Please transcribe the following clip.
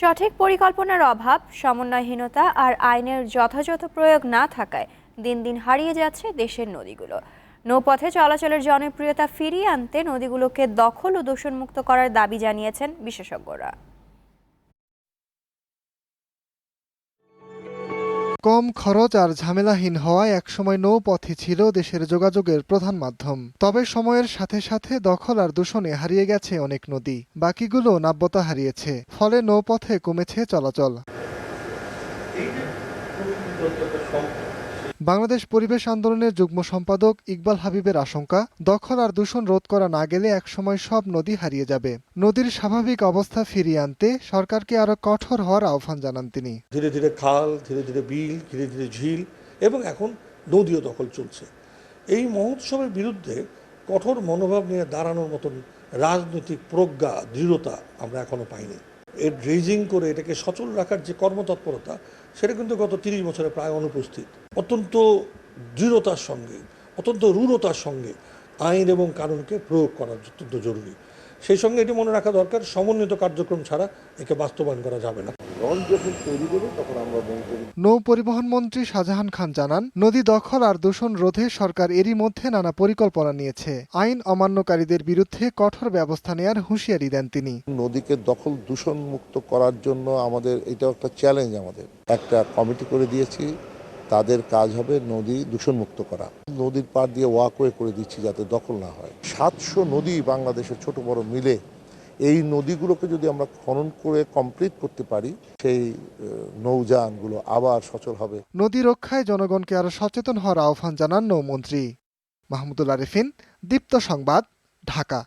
সঠিক পরিকল্পনার অভাব, সমন্বয়হীনতা আর আইনের যথাযথ প্রয়োগ না থাকায় দিন দিন হারিয়ে যাচ্ছে দেশের নদীগুলো। নৌপথে চলাচলের জনপ্রিয়তা ফিরিয়ে আনতে নদীগুলোকে দখল ও দূষণমুক্ত করার দাবি জানিয়েছেন বিশেষজ্ঞরা। কম খরচ আর ঝামেলাহীন হওয়ায় একসময় নৌপথই ছিল দেশের যোগাযোগের প্রধান মাধ্যম। তবে সময়ের সাথে সাথে দখল আর দূষণে হারিয়ে গেছে অনেক নদী। বাকিগুলো নাব্যতা হারিয়েছে, ফলে নৌপথে কমেছে চলাচল। বাংলাদেশ পরিবেশ আন্দোলনের যুগ্ম সম্পাদক ইকবাল হাবিবের আশঙ্কা, দখল আর দূষণ রোধ করা না গেলে একসময় সব নদী হারিয়ে যাবে। নদীর স্বাভাবিক অবস্থা ফিরিয়ে আনতে সরকারকে আরও কঠোর হওয়ার আহ্বান জানান তিনি। ধীরে ধীরে খাল, ধীরে ধীরে বিল, ধীরে ধীরে ঝিল এবং এখন নদীও দখল চলছে। এই মহোৎসবের বিরুদ্ধে কঠোর মনোভাব নিয়ে দাঁড়ানোর মতন রাজনৈতিক প্রজ্ঞা, দৃঢ়তা আমরা এখনও পাইনি। এর ড্রেজিং করে এটাকে সচল রাখার যে কর্মতৎপরতা, সেটা কিন্তু গত তিরিশ বছরে প্রায় অনুপস্থিত। অত্যন্ত দৃঢ়তার সঙ্গে, অত্যন্ত রূঢ়তার সঙ্গে আইন এবং কানুনকে প্রয়োগ করা অত্যন্ত জরুরি। সেই সঙ্গে এটি মনে রাখা দরকার, সমন্বিত কার্যক্রম ছাড়া একে বাস্তবায়ন করা যাবে না। নৌ পরিবহন মন্ত্রী শাহজাহান খান জানান নদী দখল আর দূষণ রোধে সরকার এরই মধ্যে নানা পরিকল্পনা নিয়েছে। আইন অমান্যকারীদের বিরুদ্ধে কঠোর ব্যবস্থা নেয়ার হুঁশিয়ারি দেন তিনি। নদীকে দখল দূষণ মুক্ত করার জন্য আমাদের এটা একটা চ্যালেঞ্জ আমাদের। একটা কমিটি করে দিয়েছি তাদের কাজ হবে নদী দূষণ মুক্ত করা। নদীর পাড় দিয়ে ওয়াকওয়ে করে দিচ্ছি যাতে দখল না হয়। সাতশো নদী বাংলাদেশের ছোট বড় মিলে এই নদীগুলোকে যদি আমরা খনন করে কমপ্লিট করতে পারি, সেই নৌযানগুলো আবার সচল হবে। নদী রক্ষায় জনগণকে আরও সচেতন হওয়ার আহ্বান জানান নৌমন্ত্রী। মাহমুদুল আরেফিন দীপ্ত সংবাদ, ঢাকা।